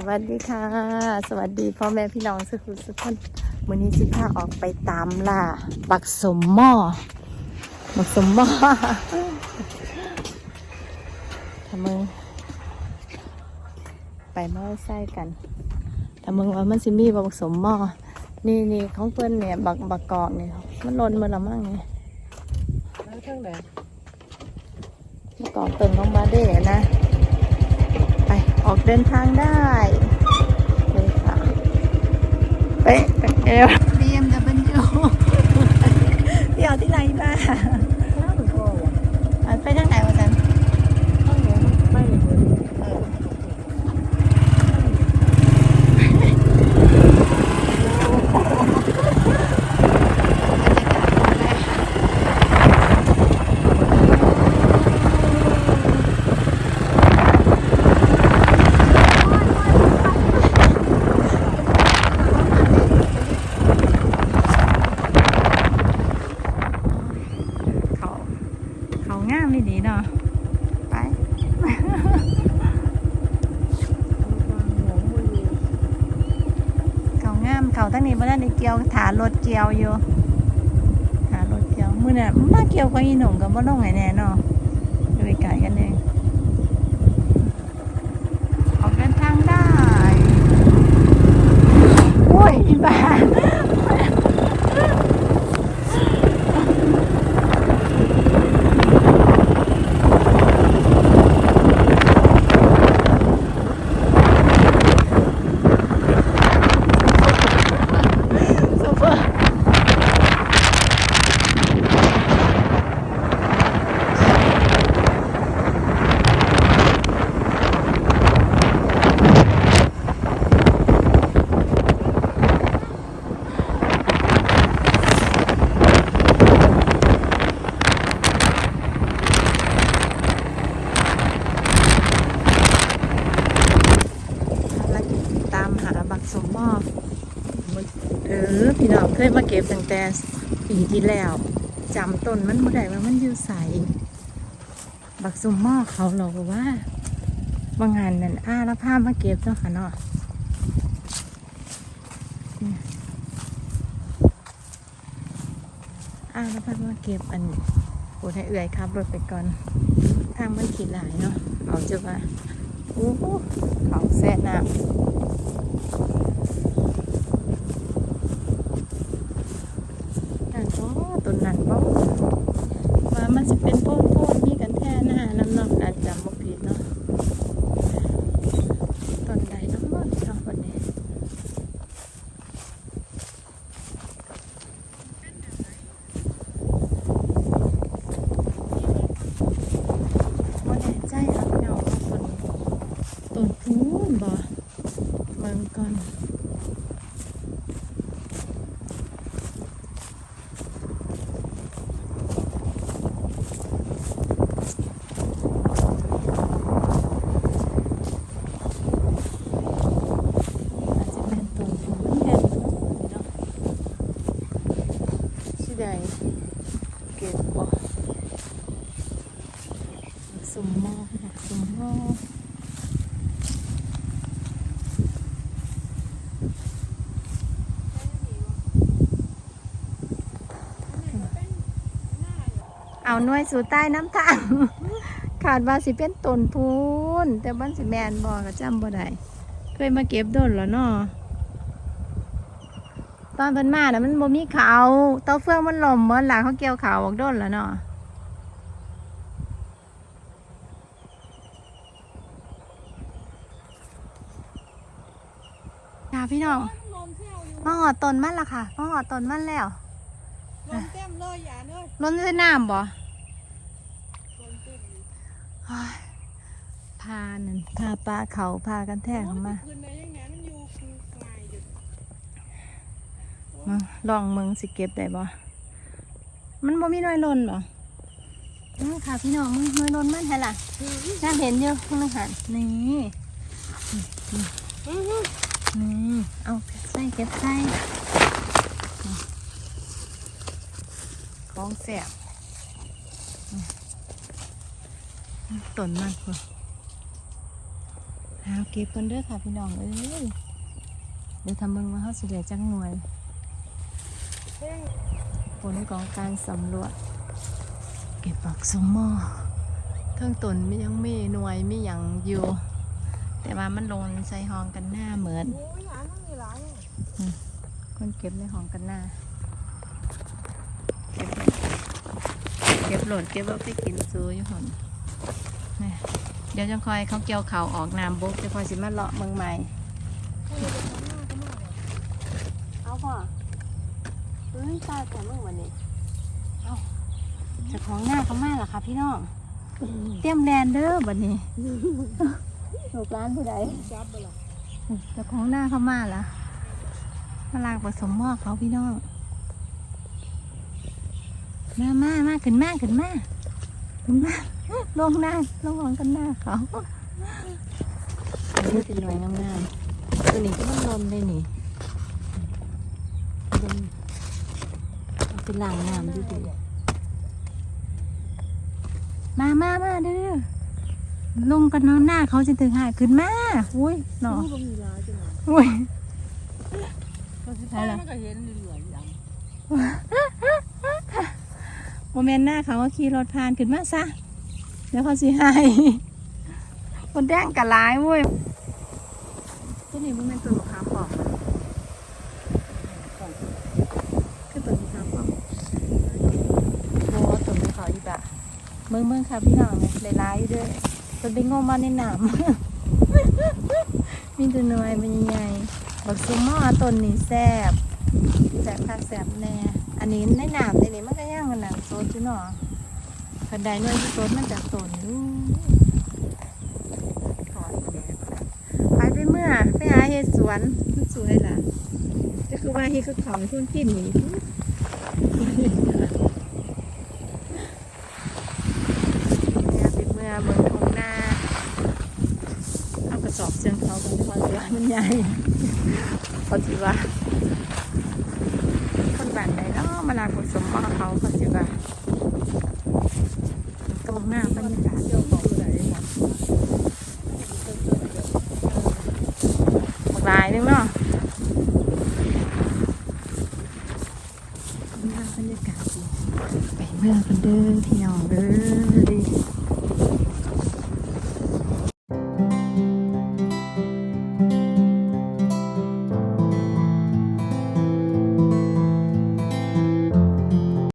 สวัสดีค่ะ สวัสดีพ่อแม่พี่น้องสุขุสุขคนวันนี้สิพาออกไปตามล่าบักสมหม้อบักสมหม้อทำมึงไปมอไซค์กันทำมึงว่ามันสิมีบ่บักสมหม้อนี่นี่ของเพื่อนเนี่ยบักบักกอกเนี่ยมันหล่นมาและมั่งเนี่ยแล้วเครื่องไหนบักกอกเติมของบาเด้นะไป ออกเดินทางได้เลยค่ะเป๊ะเอว BMW เดี๋ยวที่ไหนมาข้าวหรือโกวะอะไปทางไหนวะจัน ข้าวเหนียวไม่เลย เขาเขางามไม่ดีเนาะไป เขาตั้งนี้มาได้ในเกียวถารถเกียวอยู่ถารถเกียวมือเนี่ยมาเกียวกับอีหนุ่มกับบ่ลงไงแน่เนาะดูไกลกันเองออกเดินทางได้โอ้ยอีบ้า ซูเปอร์ภารกิจตามหา บักเออ พี่น้องเคยมาเก็บตั้งแต่ปีที่แล้วจำต้นมันบ่ได้ว่ามันอยู่ใสบักซุมหม้อเขาเราก็ว่าบางงานนั่นอ้าแล้วพามาเก็บเจ้าค่ะเนาะอ้าแล้วพามาเก็บอันโอ้ให้เอื่อยขับรถไปก่อนทางมันขีดหลายเนาะเอาจะว่าโอ้โหเขาแซ่น้ำ นั่นก็ต้นนั้นบ่ว่ามันจะเป็นโพนโพนมีกันแท่หน้าน้ำเนอกอาจจำบ่ผิดเนาะต้นใดเน้ำมันเนาะวันนี้บ่แน่ใจครับพี่น้องว่าต้นต้นพูนบ่เบิ่ง ก่อนอาจจะเป็นตัวผู้แทนเนาะสิได้เก็บบ่สมมอสมมอเอาห น่วยสู่ใต้น้ำทาง ขาดว่าสิเป็นต้นพูนแต่บ้านสิแมนบ่ก็จำบ่ได้เคยมาเก็บโดนแล้วเนาะตอนเพิ่นมาน่ะมันบ่มีเขาเตาเฟืองมันล่มเหมือนหลังเขาเกี่ยวเขาบอกโดนแล้วเนาะค่ะพี่น้องลมเที่ยวอยู่มาหอดต้นมันละค่ะมาหอดต้นมันแล้วลมเต็มเลยอย่าเลยล้นด้วยน้ำบ่ ลมเต็มอยู่ เฮ้ย พานั่นพาปลาเขาพากันแท้เข้ามาคืนไหนยังไงมันอยู่คือไกลอยู่มาลองมึงสิเก็บได้บ่ มันบ่มีหน้อยลนบ่นี่ค่ะพี่น้องมึงหน้อยลนมันแท้ล่ะน่าเห็นอยู่ข้างในหันนี่อื้อหือนี่เอาเก็บใส่เก็บใส่ของแสบ ต้นมันพุ่นหาเก็บกันเด้อค่ะพี่น้องเอ้ยเดี๋ยวทำเบิ่งว่าเขาสิเหลือจังหน่วยผลของการสำรวจ เก็บปักสมมอเครื่องตนไม่ยังมีหน่วยไม่ยังอยู่ แต่ว่ามันลงใส่ห้องกันหน้าเหมือนคนเก็บในห้องกันหน้า เก็บเก็บโหลดเก็บเอาไปกินซูอยู่หอน เดี๋ยวจะคอยเขาเกี่ยวเขาวออกน้ำบกจะคอยสิมาเลาะเมืองใหม่เฮ้ยเด็กน้ำหน้าก็มากเลยเอาพ่อเฮ้ยตายแต่เมื่อวันนี้เอาเจะของหน้าเขามาเหรอคะพี่น้องเตรียมแลนเด้อบัดนี้ลูกร้านผู้ใดจับไปหรอเจะของหน้าเขามาละมาลางผสมหม้อเขาพี่น้องมามามาขึ้นมาขึ้นมาขึ้นมา ลงหน้าลงหองกันหน้าเขาอันนี้เป็นหน่วยงามๆตัวนี้ก็มันลมเลยนี่ลมเอาเป็นล่างน้ำดูดีมามามาเด้อลงกันน้ำหน้าเขาจะถึงหายขึ้นมาอุ้ยหนอนี่ก็มีหลายจังเลยอุ้ยใช่มันก็เห็นเหลือๆอย่างโมเมนต์หน้าเขาว่าขี่รถผ่านขึ้นมาซะ เดี๋ยวเขาสิให้คนแดงกะลายเว้ยตัวนี้มันเป็นตัวมะขามปอกมันคือตัวมะขาปอกโอ้ตัวนี้เขาอีกอะเมืองเมืองค่ะพี่น้องเนี่ยหลายด้วยตัวไปงมมาในหนามมีตัวน้อยมันใหญ่ๆบักซุมมอต้นนี้แซบแซบคักแซบแน่ อันนี้ในหนามในนี้มันก็ย่างกันหนังโซดอยู่เนาะ คันใดหน่วยที่โซดมันจะต้นอยู่ถอดแดดไปไปเมื่อไปหาเห็ดสวนมันสวยล่ะจะคือว่าเห็ดคือขาให้คนกินนี่เนี่ยไปเมื่อเบิ่งทงหน้าเอากระสอบเชิงเขาไปพอสิว่ามันใหญ่พอสิว่าคนบ้านใดเนาะมาลาผสมมาเขาพอสิว่าตรงหน้าบรรยากาศ เจ้าของไหนหมด หลายนึงเนาะตรงหน้าบรรยากาศดีไป เมืองกันเด้อพี่น้องเด้อ